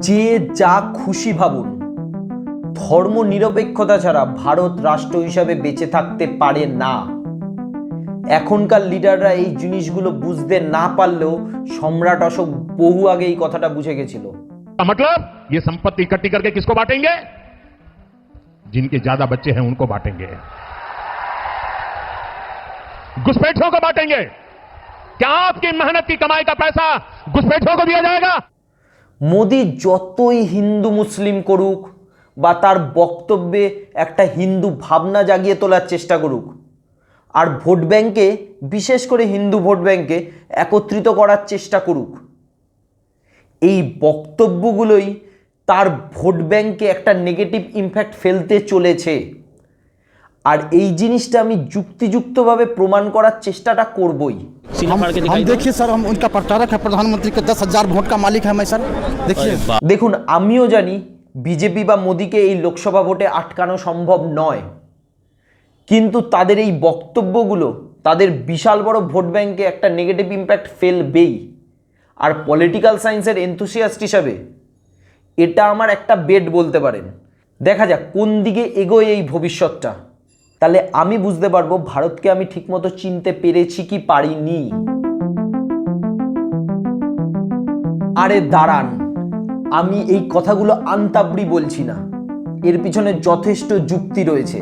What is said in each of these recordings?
যে যা খুশি ভাবুন ধর্ম নিরপেক্ষতা ছাড়া ভারত রাষ্ট্র হিসাবে বেঁচে থাকতে পারে না এখনকার লিডাররা এই জিনিসগুলো বুঝতে না পারলেও সম্রাট অশোক বহু আগে এই কথাটা বুঝে গেছিল का मतलब ये संपत्ति इकट्ठी करके किसको बांटेंगे जिनके ज्यादा बच्चे हैं उनको बांटेंगे घुसपैठियों को बांटेंगे क्या आपकी मेहनत की कमाई का पैसा घुसपैठियों को दिया जाएगा মোদি যতই হিন্দু মুসলিম করুক বা তার বক্তব্যে একটা হিন্দু ভাবনা জাগিয়ে তোলার চেষ্টা করুক, আর ভোট ব্যাংকে, বিশেষ করে হিন্দু ভোট ব্যাংকে একত্রিত করার চেষ্টা করুক, এই বক্তব্যগুলোই তার ভোট ব্যাংকে একটা নেগেটিভ ইম্প্যাক্ট ফেলতে চলেছে। আর এই জিনিসটা আমি যুক্তিযুক্তভাবে প্রমাণ করার চেষ্টাটা করবই। सीना फाड़ के हम दिखाई दो देखिए सर हम उनका प्रताड़क है प्रधानमंत्री के दस हजार वोट का मालिक है मैं सर देखिए দেখুন আমিও জানি বিজেপি বা মোদিকে এই লোকসভা ভোটে আটকানো সম্ভব নয় কিন্তু তাদের এই বক্তব্যগুলো তাদের বিশাল বড় ভোট ব্যাংকে একটা নেগেটিভ ইম্প্যাক্ট ফেলবেই আর পলিটিক্যাল সায়েন্সের এনথুসিয়াস্ট হিসাবে এটা আমার একটা বেড বলতে পারেন দেখা যাক কোন দিকে এগোয় এই ভবিষ্যৎটা তাহলে আমি বুঝতে পারব ভারতকে আমি ঠিকমতো চিনতে পেরেছি কি পারিনি। আরে দাঁড়ান, আমি এই কথাগুলো আন্তাবড়ি বলছি না। এর পিছনে যথেষ্ট যুক্তি রয়েছে।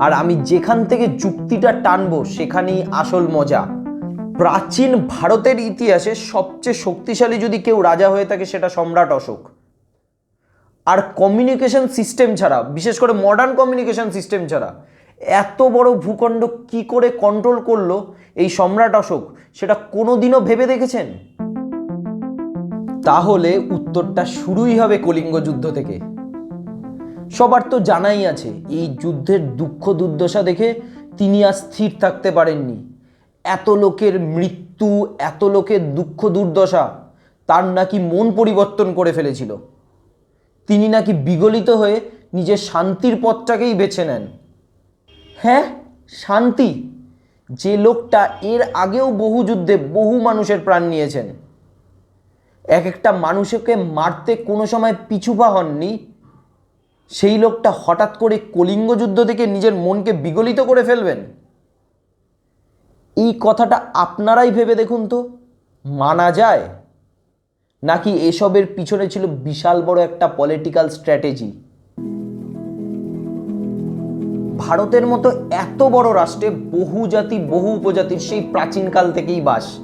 আর আমি যেখান থেকে যুক্তিটা টানবো সেখানেই আসল মজা। প্রাচীন ভারতের ইতিহাসে সবচেয়ে শক্তিশালী যদি কেউ রাজা হয়ে থাকে সেটা সম্রাট অশোক। আর কমিউনিকেশন সিস্টেম ছাড়া, বিশেষ করে মডার্ন কমিউনিকেশন সিস্টেম ছাড়া, এত বড় ভূখণ্ড কি করে কন্ট্রোল করল এই সম্রাট অশোক? সেটা কোনোদিনও ভেবে দেখেছেন? তাহলে উত্তরটা শুরুই হবে কলিঙ্গ যুদ্ধ থেকে। সবার তো জানাই আছে, এই যুদ্ধের দুঃখ দুর্দশা দেখে তিনি আর স্থির থাকতে পারেননি। এত লোকের মৃত্যু, এত লোকের দুঃখ দুর্দশা, তার নাকি মন পরিবর্তন করে ফেলেছিল। তিনি নাকি বিগলিত হয়ে নিজের শান্তির পথটাকেই বেছে নেন। হ্যাঁ শান্তি। যে লোকটা এর আগেও বহু যুদ্ধে বহু মানুষের প্রাণ নিয়েছেন। এক একটা মানুষকে মারতে কোনো সময় পিছুপা হননি। সেই লোকটা হঠাৎ করে কলিঙ্গ যুদ্ধ থেকে নিজের মনকে বিগলিত করে ফেলবেন। এই কথাটা আপনারাই ভেবে দেখুন তো, মানা যায়। নাকি এসবের পিছনে ছিল বিশাল বড় একটা পলিটিক্যাল স্ট্র্যাটেজি ভারতের মতো এত বড় রাষ্ট্রে বহু জাতি, বহু উপজাতির সেই প্রাচীনকাল থেকেই বাস।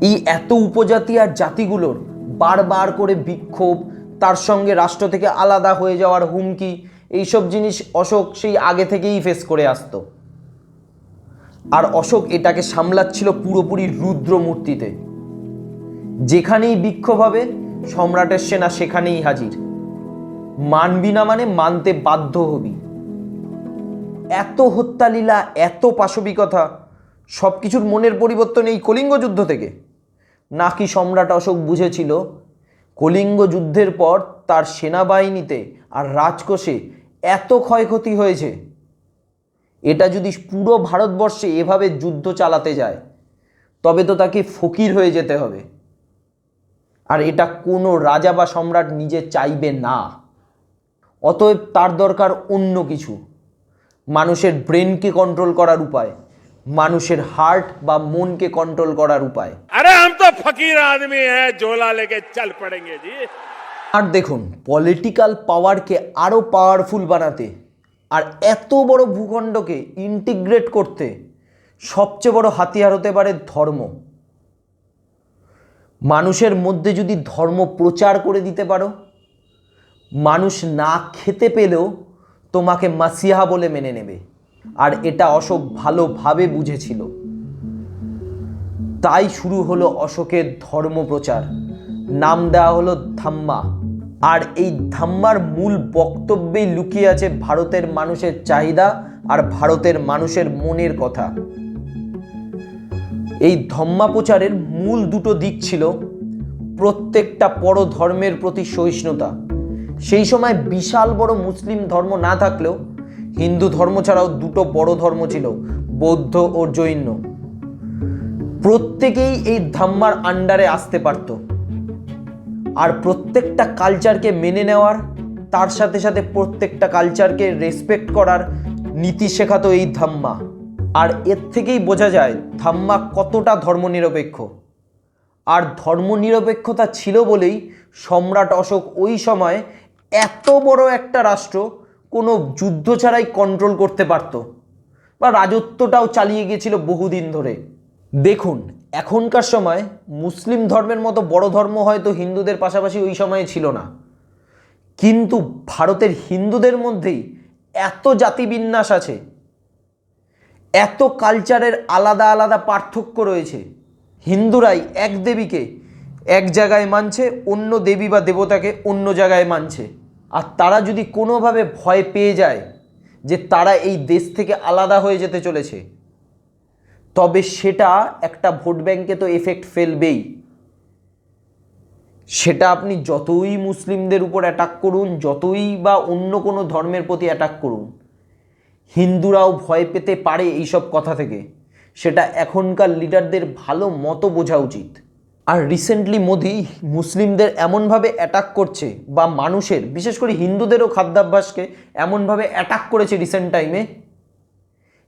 এই এত উপজাতি আর জাতিগুলোর বারবার করে বিক্ষোভ, তার সঙ্গে রাষ্ট্র থেকে আলাদা হয়ে যাওয়ার হুমকি, এইসব জিনিস অশোক সেই আগে থেকেই ফেস করে আসতো। আর অশোক এটাকে সামলাচ্ছিল পুরোপুরি রুদ্র মূর্তিতে যেখানেই বিক্ষোভ হবে, সম্রাটের সেনা সেখানেই হাজির। মানবি না মানে মানতে বাধ্য হবি। এত হত্যালীলা, এত পাশবিকতা সব কিছুর মনের পরিবর্তন এই কলিঙ্গ যুদ্ধ থেকে। নাকি সম্রাট অশোক বুঝেছিল, কলিঙ্গ যুদ্ধের পর তার সেনাবাহিনীতে আর রাজকোষে এত ক্ষয়ক্ষতি হয়েছে। এটা যদি পুরো ভারতবর্ষে এভাবে যুদ্ধ চালাতে যায়, তবে তো তাকে ফকির হয়ে যেতে হবে। আর এটা কোনো রাজা বা সম্রাট নিজে চাইবে না। অতএব তার দরকার অন্য কিছু। মানুষের ব্রেনকে কন্ট্রোল করার উপায় মানুষের হার্ট বা মনকে কন্ট্রোল করার উপায়। আরে হাম তো ফকির আদমি হ্যায় ঝোলা লেগে চল পড়েঙ্গে জি। আর দেখুন পলিটিক্যাল পাওয়ারকে আরও পাওয়ারফুল বানাতে আর এত বড় ভূখণ্ডকে ইন্টিগ্রেট করতে সবচেয়ে বড় হাতিয়ার হতে পারে ধর্ম। মানুষের মধ্যে যদি ধর্ম প্রচার করে দিতে পারো, মানুষ না খেতে পেলেও তোমাকে মাসিহা বলে মেনে নেবে। আর এটা অশোক ভালোভাবে বুঝেছিল। তাই শুরু হলো অশোকের ধর্ম প্রচার। নাম দেওয়া হলো ধাম্মা। আর এই ধাম্মার মূল বক্তব্যেই লুকিয়ে আছে ভারতের মানুষের চাহিদা আর ভারতের মানুষের মনের কথা। এই ধম্মা প্রচারের মূল দুটো দিক ছিল প্রত্যেকটা বড় ধর্মের প্রতি সহিষ্ণুতা। সেই সময় বিশাল বড় মুসলিম ধর্ম না থাকলেও হিন্দু ধর্ম ছাড়াও দুটো বড় ধর্ম ছিল, বৌদ্ধ ও জৈন। প্রত্যেকেই এই ধাম্মার আন্ডারে আসতে পারত। আর প্রত্যেকটা কালচারকে মেনে নেওয়ার, তার সাথে সাথে প্রত্যেকটা কালচারকে রেসপেক্ট করার নীতি শেখাতো এই ধাম্মা আর এর থেকেই বোঝা যায় ধাম্মা কতটা ধর্মনিরপেক্ষ। আর ধর্মনিরপেক্ষতা ছিল বলেই সম্রাট অশোক ওই সময় এত বড় একটা রাষ্ট্র কোনো যুদ্ধ ছাড়াই কন্ট্রোল করতে পারত বা রাজত্বটাও চালিয়ে গিয়েছিল বহুদিন ধরে। দেখুন, এখনকার সময় মুসলিম ধর্মের মতো বড় ধর্ম হয়তো হিন্দুদের পাশাপাশি ওই সময়ে ছিল না। কিন্তু ভারতের হিন্দুদের মধ্যেই এত জাতিবিন্যাস আছে এত কালচারের আলাদা আলাদা পার্থক্য রয়েছে। হিন্দুরাই এক দেবীকে এক জায়গায় মানছে, অন্য দেবী বা দেবতাকে অন্য জায়গায় মানছে। আর তারা যদি কোনোভাবে ভয় পেয়ে যায় যে তারা এই দেশ থেকে আলাদা হয়ে যেতে চলেছে, তবে সেটা একটা ভোট ব্যাংকে তো এফেক্ট ফেলবেই। সেটা আপনি যতই মুসলিমদের উপর অ্যাটাক করুন, যতই বা অন্য কোনো ধর্মের প্রতি অ্যাটাক করুন হিন্দুরাও ভয় পেতে পারে এইসব কথা থেকে। সেটা এখনকার লিডারদের ভালো মতো বোঝা উচিত। আর রিসেন্টলি মোদি মুসলিমদের এমনভাবে অ্যাটাক করছে বা মানুষের, বিশেষ করে হিন্দুদেরও খাদ্যাভ্যাসকে এমনভাবে অ্যাটাক করেছে রিসেন্ট টাইমে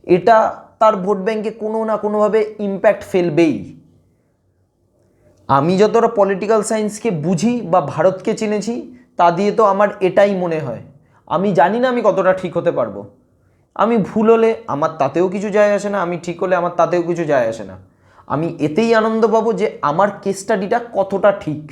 এটা তার ভোট ব্যাংকে কোনো না কোনোভাবে ইম্প্যাক্ট ফেলবেই। আমি যতটা পলিটিক্যাল সায়েন্সকে বুঝি বা ভারতকে চিনেছি, তা দিয়ে তো আমার এটাই মনে হয়। আমি জানি না আমি কতটা ঠিক হতে পারব। আমি ভুল হলে আমার তাতেও কিছু যায় আসে না, আমি ঠিক হলে আমার তাতেও কিছু যায় আসে না। আমি এতেই আনন্দ পাবো যে আমার কেস স্টাডিটা কতটা ঠিক।